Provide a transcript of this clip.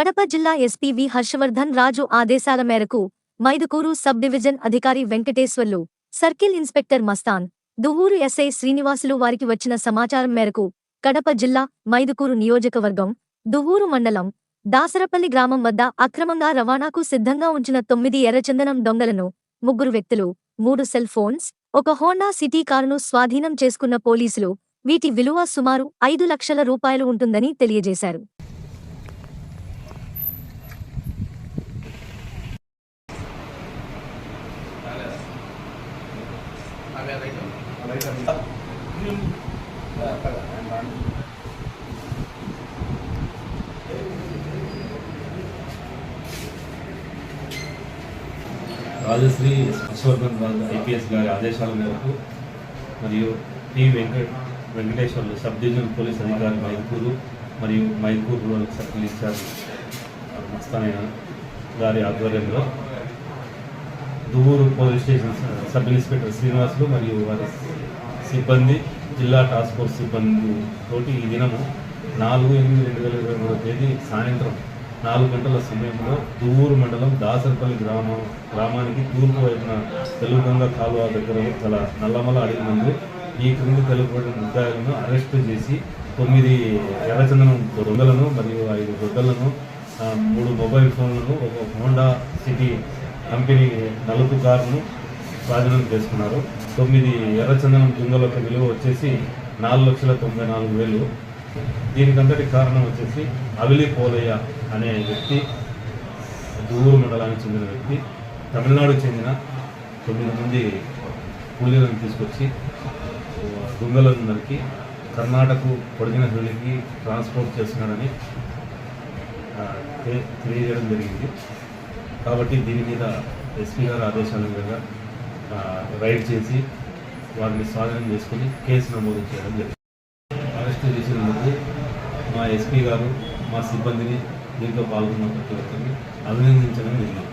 కడప జిల్లా ఎస్పీ వి హర్షవర్ధన్ రాజు ఆదేశాల మేరకు మైదుకూరు సబ్ డివిజన్ అధికారి Venkateswarlu circle inspector Mastan Duvvur SI Srinivasulu వారికి వచ్చిన సమాచారం మేరకు కడప జిల్లా మైదుకూరు నియోజకవర్గం దువ్వూరు మండలం దాసరపల్లి గ్రామం వద్ద అక్రమంగా రవాణాకు సిద్ధంగా ఉంచిన తొమ్మిది ఎర్రచందనం దొంగలను ముగ్గురు వ్యక్తులు మూడు సెల్ ఫోన్స్ ఒక హోండా సిటీ కారును స్వాధీనం చేసుకున్న పోలీసులు వీటి విలువ సుమారు ఐదు లక్షల రూపాయలు ఉంటుందని తెలియజేశారు. రాజశ్రీ హర్షవర్ధన్ రాజు ఐపీఎస్ గారి ఆదేశాల మేరకు మరియు T Venkat Venkateswarlu sub divisional police అధికారి మైకూరు మరియు Mydukur rural circle in charge మస్తానైన గారి ఆధ్వర్యంలో Duvvur police station sub inspector Srinivasulu మరియు వారి సిబ్బంది జిల్లా టాస్క్ ఫోర్స్ సిబ్బంది తోటి ఈ దినము నాలుగు ఎనిమిది రెండు వేల ఇరవై మూడో తేదీ సాయంత్రం నాలుగు గంటల సమయంలో దువ్వూరు మండలం దాసరపల్లి గ్రామం గ్రామానికి తూర్పు వైపున తెలుగుగంగ కాలువ దగ్గర గల నల్లమల అడవి ముందు ఈ క్రింది తెలుపబడిన ముద్దాయిలను అరెస్టు చేసి తొమ్మిది ఎర్రచందనం దొంగలను మరియు ఐదు దొంగలను మూడు మొబైల్ ఫోన్లను ఒక హోండా సిటీ కంపెనీ నలుపు కారును స్వాధీనం చేసుకున్నారు. తొమ్మిది ఎర్రచందనం దుంగల యొక్క విలువ వచ్చేసి నాలుగు లక్షల తొంభై నాలుగు వేలు. దీనికంతటి కారణం వచ్చేసి అవిలి పోలయ్య అనే వ్యక్తి దూరు మండలానికి చెందిన వ్యక్తి తమిళనాడుకు చెందిన తొమ్మిది మంది కూలీలను తీసుకొచ్చి దుంగలను నరికి కర్ణాటక పొడిగిన వెళ్ళికి ట్రాన్స్పోర్ట్ చేస్తున్నాడని తెలియజేయడం జరిగింది. కాబట్టి దీని మీద ఎస్పీ గారు ఆదేశాల మీద రైడ్ చేసి వారిని స్వాధీనం చేసుకుని కేసు నమోదు చేయడం జరిగింది. అరెస్ట్ చేసినందుకు మా ఎస్పీ గారు మా సిబ్బందిని దీంట్లో పాల్గొన్న ప్రతి ఒక్కరిని అభినందించడం జరిగింది.